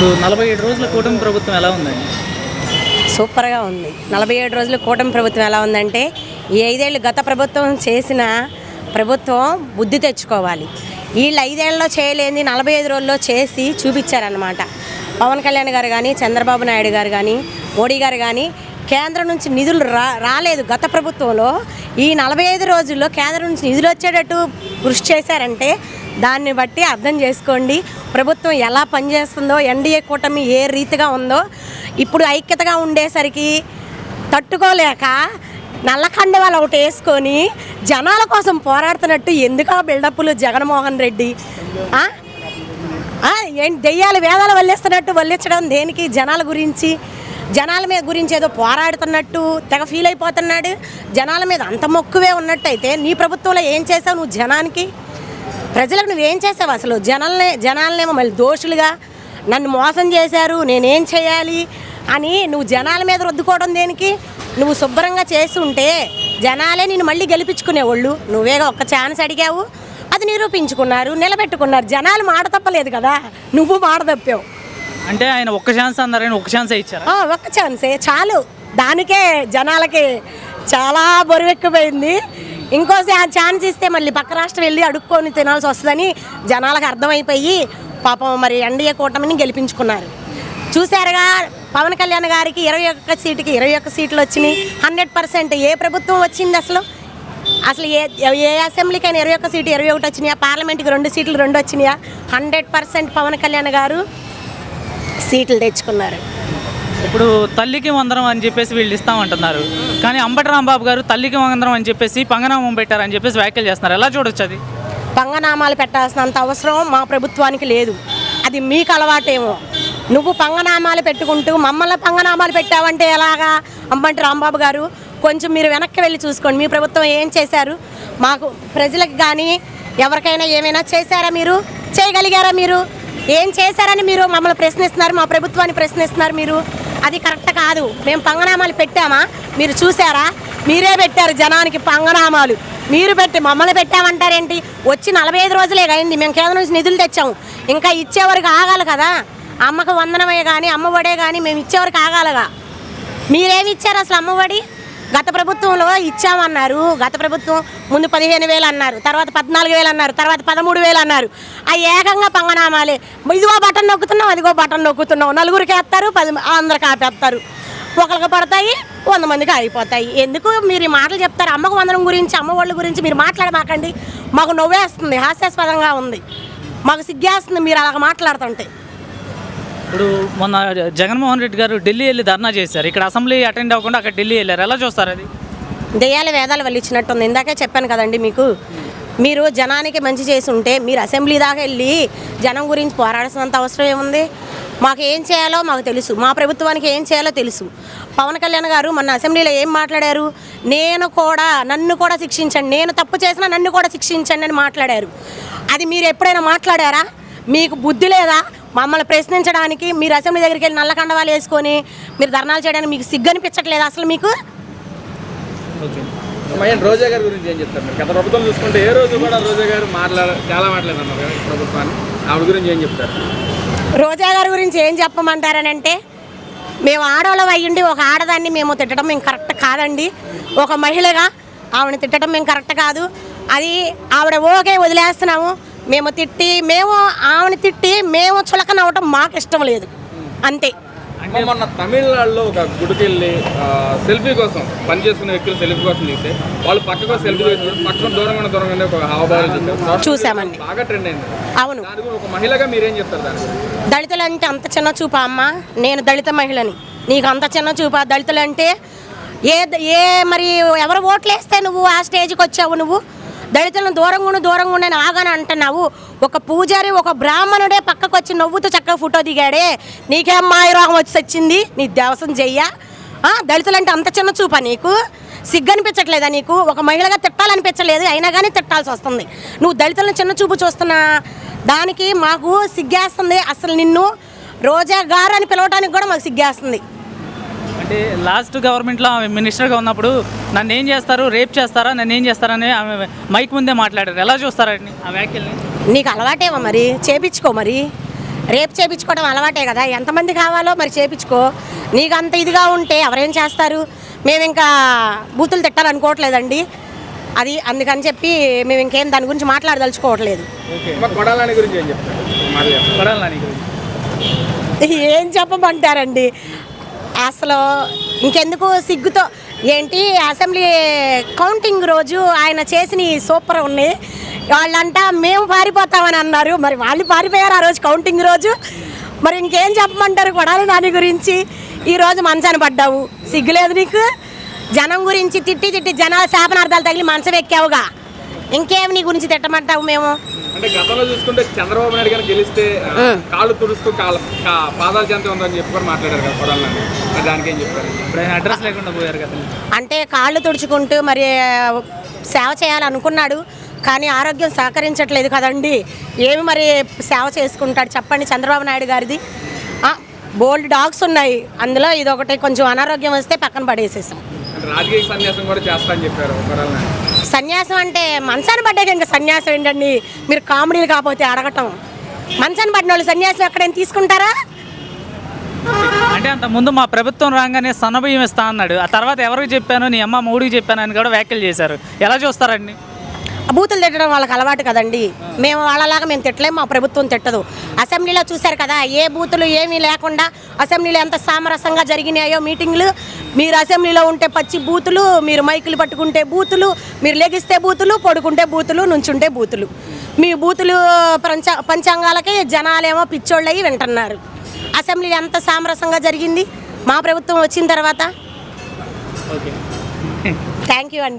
ఇప్పుడు నలభై ఏడు రోజుల కూటమి ప్రభుత్వం ఎలా ఉందండి? సూపర్గా ఉంది. నలభై ఏడు రోజులు కూటమి ప్రభుత్వం ఎలా ఉందంటే ఈ ఐదేళ్ళు గత ప్రభుత్వం చేసిన ప్రభుత్వం బుద్ధి తెచ్చుకోవాలి. వీళ్ళు ఐదేళ్ళలో చేయలేని నలభై ఐదు రోజుల్లో చేసి చూపించారనమాట పవన్ కళ్యాణ్ గారు కానీ చంద్రబాబు నాయుడు గారు కానీ మోడీ గారు కానీ కేంద్రం నుంచి నిధులు రా రాలేదు గత ప్రభుత్వంలో. ఈ నలభై ఐదు రోజుల్లో కేంద్రం నుంచి నిధులు వచ్చేటట్టు కృషి చేశారంటే దాన్ని బట్టి అర్థం చేసుకోండి. ప్రభుత్వం ఎలా పనిచేస్తుందో ఎన్డీఏ కూటమి ఏ రీతిగా ఉందో ఇప్పుడు ఐక్యతగా ఉండేసరికి తట్టుకోలేక నల్లకండ వాళ్ళు ఒకటి వేసుకొని జనాల కోసం పోరాడుతున్నట్టు ఎందుకు ఆ బిల్డప్లు జగన్మోహన్ రెడ్డి? ఏంటి దెయ్యాలు వేదాలు వల్లిస్తున్నట్టు వల్లించడం దేనికి జనాల గురించి? జనాల మీద గురించి ఏదో పోరాడుతున్నట్టు తెగ ఫీల్ అయిపోతున్నాడు. జనాల మీద అంత మొక్కువే ఉన్నట్టయితే నీ ప్రభుత్వంలో ఏం చేసావు నువ్వు జనానికి? ప్రజలకు నువ్వేం చేసావు అసలు? జనాలనే జనాలనేమో మళ్ళీ దోషులుగా నన్ను మోసం చేశారు నేనేం చేయాలి అని నువ్వు జనాల మీద రుద్దుకోవడం దేనికి? నువ్వు శుభ్రంగా చేసి ఉంటే జనాలే నేను మళ్ళీ గెలిపించుకునేవాళ్ళు. నువ్వే ఒక్క ఛాన్స్ అడిగావు అది నిరూపించుకున్నారు నిలబెట్టుకున్నారు. జనాలు మాట తప్పలేదు కదా? నువ్వు మాట తప్పావు. అంటే ఆయన ఒక్క ఛాన్స్ అన్నారని ఒక్క ఛాన్సే ఇచ్చారు? ఆ, ఒక్క ఛాన్సే చాలు. దానికే జనాలకి చాలా బరువెక్కిపోయింది ఇంకో ఛా- ఛాన్స్ ఇస్తే మళ్ళీ పక్క రాష్ట్రం వెళ్ళి అడుక్కొని తినాల్సి వస్తుందని జనాలకు అర్థమైపోయి పాపం మరి ఎన్డీఏ కూటమిని గెలిపించుకున్నారు. చూశారుగా పవన్ కళ్యాణ్ గారికి ఇరవై ఒక్క సీటుకి ఇరవై ఒక్క సీట్లు వచ్చినాయి. హండ్రెడ్ పర్సెంట్ ఏ ప్రభుత్వం వచ్చింది అసలు? అసలు ఏ ఏ అసెంబ్లీకైనా ఇరవై ఒక్క సీటు ఇరవై ఒకటి వచ్చినాయా? పార్లమెంట్కి రెండు సీట్లు రెండు వచ్చినాయా? హండ్రెడ్ పర్సెంట్ పవన్ కళ్యాణ్ గారు సీట్లు తెచ్చుకున్నారు. ఇప్పుడు తల్లికి వందరం అని చెప్పేసి వీళ్ళు ఇస్తామంటున్నారు. కానీ అంబటి రాంబాబు గారు తల్లికి వందరం అని చెప్పేసి పంగనామం పెట్టారని చెప్పేసి వ్యాఖ్యలు చేస్తున్నారు. ఎలా చూడొచ్చు అది? పంగనామాలు పెట్టాల్సినంత అవసరం మా ప్రభుత్వానికి లేదు. అది మీకు అలవాటేమో. నువ్వు పంగనామాలు పెట్టుకుంటూ మమ్మల్ని పంగనామాలు పెట్టావంటే ఎలాగా? అంబంటి రాంబాబు గారు కొంచెం మీరు వెనక్కి వెళ్ళి చూసుకోండి. మీ ప్రభుత్వం ఏం చేశారు? మాకు ప్రజలకు కానీ ఎవరికైనా ఏమైనా చేశారా మీరు? చేయగలిగారా మీరు? ఏం చేశారని మీరు మమ్మల్ని ప్రశ్నిస్తున్నారు మా ప్రభుత్వాన్ని ప్రశ్నిస్తున్నారు మీరు? అది కరెక్ట్ కాదు. మేము పంగనామాలు పెట్టామా? మీరు చూసారా మీరే పెట్టారు జనానికి పంగనామాలు. మీరు పెట్టి మమ్మల్ని పెట్టామంటారేంటి? వచ్చి నలభై ఐదు రోజులే అయింది. మేము కేంద్రం నుంచి నిధులు తెచ్చాము. ఇంకా ఇచ్చేవరకు ఆగాలి కదా? అమ్మకు వందనమే కానీ అమ్మఒడే కానీ మేము ఇచ్చేవరకు ఆగాలిగా. మీరేమి ఇచ్చారు అసలు అమ్మఒడి గత ప్రభుత్వంలో ఇచ్చామన్నారు. గత ప్రభుత్వం ముందు పదిహేను వేలు అన్నారు తర్వాత పద్నాలుగు వేలు అన్నారు తర్వాత పదమూడు వేలు అన్నారు. ఆ ఏకంగా పంగనామాలే. ఇదిగో బటన్ నొక్కుతున్నాం అదిగో బటన్ నొక్కుతున్నాం. నలుగురికి వేస్తారు పది అందరికి ఆపేస్తారు. ఒకరికి పడతాయి వంద మందికి అయిపోతాయి. ఎందుకు మీరు ఈ మాటలు చెప్తారు? అమ్మకు వందనం గురించి అమ్మ వాళ్ళ గురించి మీరు మాట్లాడమాకండి. మాకు నవ్వేస్తుంది హాస్యాస్పదంగా ఉంది. మాకు సిగ్గేస్తుంది మీరు అలాగ మాట్లాడుతుంటే. ఇప్పుడు మొన్న జగన్మోహన్ రెడ్డి గారు ఢిల్లీ వెళ్ళి ధర్నా చేశారు. ఇక్కడ అసెంబ్లీ అటెండ్ అవ్వకుండా అక్కడ ఢిల్లీ వెళ్ళారు. ఎలా చూస్తారు అది? దెయ్యాల వేదాలు వల్ల ఇచ్చినట్టుంది ఇందాకే చెప్పాను కదండి మీకు. మీరు జనానికి మంచి చేసి ఉంటే మీరు అసెంబ్లీ దాకా వెళ్ళి జనం గురించి పోరాడాల్సినంత అవసరం ఏముంది? మాకు ఏం చేయాలో మాకు తెలుసు. మా ప్రభుత్వానికి ఏం చేయాలో తెలుసు. పవన్ కళ్యాణ్ గారు మొన్న అసెంబ్లీలో ఏం మాట్లాడారు? నేను కూడా నన్ను కూడా శిక్షించండి. నేను తప్పు చేసినా నన్ను కూడా శిక్షించండి అని మాట్లాడారు. అది మీరు ఎప్పుడైనా మాట్లాడారా? మీకు బుద్ధి లేదా? మమ్మల్ని ప్రశ్నించడానికి మీరు అసెంబ్లీ దగ్గరికి వెళ్ళి నల్ల కండవాలు వేసుకొని మీరు ధర్నాలు చేయడానికి మీకు సిగ్గు అనిపించట్లేదు అసలు మీకు? రోజా గారి గురించి ఏం చెప్తారు? మీరు గత ప్రభుత్వం చూసుకుంటే ఏ రోజు కూడా రోజా గారు మాట్లాడ చాలా మాట్లాడినారు కదా ఈ ప్రభుత్వాన్ని. ఆవిడ గురించి ఏం చెప్తారు? రోజా గారి గురించి ఏం చెప్పమంటారనంటే మేము ఆడవాళ్ళం అయ్యుండి ఒక ఆడదాన్ని మేము తిట్టడం మేము కరెక్ట్ కాదండి. ఒక మహిళగా ఆవిడని తిట్టడం మేము కరెక్ట్ కాదు. అది ఆవిడ ఓకే వదిలేస్తున్నాము. మేము తిట్టి మేము ఆవిడని తిట్టి మేము చులకనవ్వటం మాకు ఇష్టం లేదు. అంతే. అమ్మ మొన్న తమిళనాడులో ఒక గుడికి వెళ్ళి సెల్ఫీ కోసం పని చేసుకునే వ్యక్తులు సెల్ఫీ కోసం తీస్తే వాళ్ళు పక్కకు సెల్ఫీ పక్కన దూరంగా దూరంగా ఒక హావభావాలు చూసారు చూసామండి బాగా ట్రెండ్ అయింది. అవును. ఒక మహిళగా మీరేం చెప్తారు దాని గురించి? దళితులు అంటే అంత చిన్న చూపా అమ్మ? నేను దళిత మహిళని. నీకు అంత చిన్న చూపా? దళితులు అంటే ఏ ఏ మరి ఎవరు ఓట్లు వేస్తే నువ్వు ఆ స్టేజ్కి వచ్చావు నువ్వు? దళితులను దూరంగా దూరంగా ఉండని ఆగాను అంటున్నావు. ఒక పూజారి ఒక బ్రాహ్మణుడే పక్కకు వచ్చి నవ్వుతూ చక్కగా ఫోటో దిగాడే. నీకేం మాయరోగం వచ్చి వచ్చింది నీ దేవసం చెయ్య ఆ, దళితులంటే అంత చిన్న చూపా నీకు? సిగ్గనిపించట్లేదా నీకు? ఒక మహిళగా తిట్టాలనిపించలేదు అయినా కానీ తిట్టాల్సి వస్తుంది. నువ్వు దళితులను చిన్న చూపు చూస్తున్నా. దానికి మాకు సిగ్గేస్తుంది. అసలు నిన్ను రోజా గారు అని పిలవడానికి కూడా మాకు సిగ్గేస్తుంది. అంటే లాస్ట్ గవర్నమెంట్లో ఆమె మినిస్టర్గా ఉన్నప్పుడు నన్ను ఏం చేస్తారు? రేప్ చేస్తారా? నన్ను ఏం చేస్తారని ఆమె మైక్ ముందే మాట్లాడారు. ఎలా చూస్తారండి ఆ వ్యాఖ్యల్ని? నీకు అలవాటేమో మరి. చేపించుకో మరి. రేపు చేపించుకోవడం అలవాటే కదా. ఎంతమంది కావాలో మరి చేపించుకో. నీకు అంత ఇదిగా ఉంటే ఎవరేం చేస్తారు? మేము ఇంకా బూతులు తిట్టాలనుకోవట్లేదండి. అది అందుకని చెప్పి మేము ఇంకేం దాని గురించి మాట్లాడదలుచుకోవట్లేదు. ఏం చెప్పమంటారండి? అసలు ఇంకెందుకు సిగ్గుతో? ఏంటి అసెంబ్లీ కౌంటింగ్ రోజు ఆయన చేసిన సూపర్ ఉన్నాయి వాళ్ళంట మేము పారిపోతామని అన్నారు. మరి వాళ్ళు పారిపోయారు ఆ రోజు కౌంటింగ్ రోజు. మరి ఇంకేం చెప్పమంటారు కొడాలి దాని గురించి? ఈరోజు మంచాన పడ్డావు. సిగ్గులేదు నీకు? జనం గురించి తిట్టి తిట్టి జనాల శాపనార్థాలు తగిలి మంచం ఎక్కావుగా. ఇంకేమి నీ గురించి తిట్టమంటావు మేము? అంటే గతంలో చూసుకుంటే చంద్రబాబు నాయుడు గారు గెలిస్తే కాళ్ళు తుడుస్తూ కాళ్ళ కా- పాదాల చెంత ఉందని చెప్పి కూడా మాట్లాడారు కదా కొడాలని మరి దానికి ఏం చెప్పారు? ఇప్పుడు ఆయన అడ్రస్ లేకుండా పోయారు కదా. అంటే కాళ్ళు తుడుచుకుంటూ మరి సేవ చేయాలనుకున్నాడు కానీ ఆరోగ్యం సహకరించట్లేదు కదండి. ఏమి మరి సేవ చేసుకుంటాడు చెప్పండి చంద్రబాబు నాయుడు గారిది. బోల్డ్ డాగ్స్ ఉన్నాయి. అందులో ఇది ఒకటి కొంచెం అనారోగ్యం వస్తే పక్కన పడేసేసాం. రాజకీయ సన్యాసం కూడా చేస్తా అని చెప్పారు సన్యాసం అంటే మంచాన్ని పడ్డాక ఇంకా సన్యాసం ఏంటండి? మీరు కామెడీలు కాకపోతే అడగటం. మంచాన్ని పడిన వాళ్ళు సన్యాసం ఎక్కడైనా తీసుకుంటారా? అంటే అంత ముందు మా ప్రభుత్వం రాగానే సన్నబియ్యం ఇస్తా అన్నాడు. ఆ తర్వాత ఎవరికి చెప్పాను? నీ అమ్మ మూడికి చెప్పాను అని కూడా వ్యాఖ్యలు చేశారు. ఎలా చూస్తారండి? బూతులు తిట్టడం వాళ్ళకి అలవాటు కదండి. మేము వాళ్ళలాగా మేము తిట్టలేము మా ప్రభుత్వం తిట్టదు. అసెంబ్లీలో చూశారు కదా ఏ బూతులు ఏమీ లేకుండా అసెంబ్లీలో ఎంత సామరస్యంగా జరిగినాయో మీటింగ్లు. మీరు అసెంబ్లీలో ఉంటే పచ్చి బూతులు మీరు మైకులు పట్టుకుంటే బూతులు మీరు లెగిస్తే బూతులు పడుకుంటే బూతులు నుంచుంటే బూతులు. మీ బూతులు పంచ పంచాంగాలకి జనాలేమో పిచ్చోళ్ళయి వింటున్నారు. అసెంబ్లీ ఎంత సామరస్యంగా జరిగింది? మా ప్రభుత్వం వచ్చిన తర్వాత. థ్యాంక్ యూ అండి.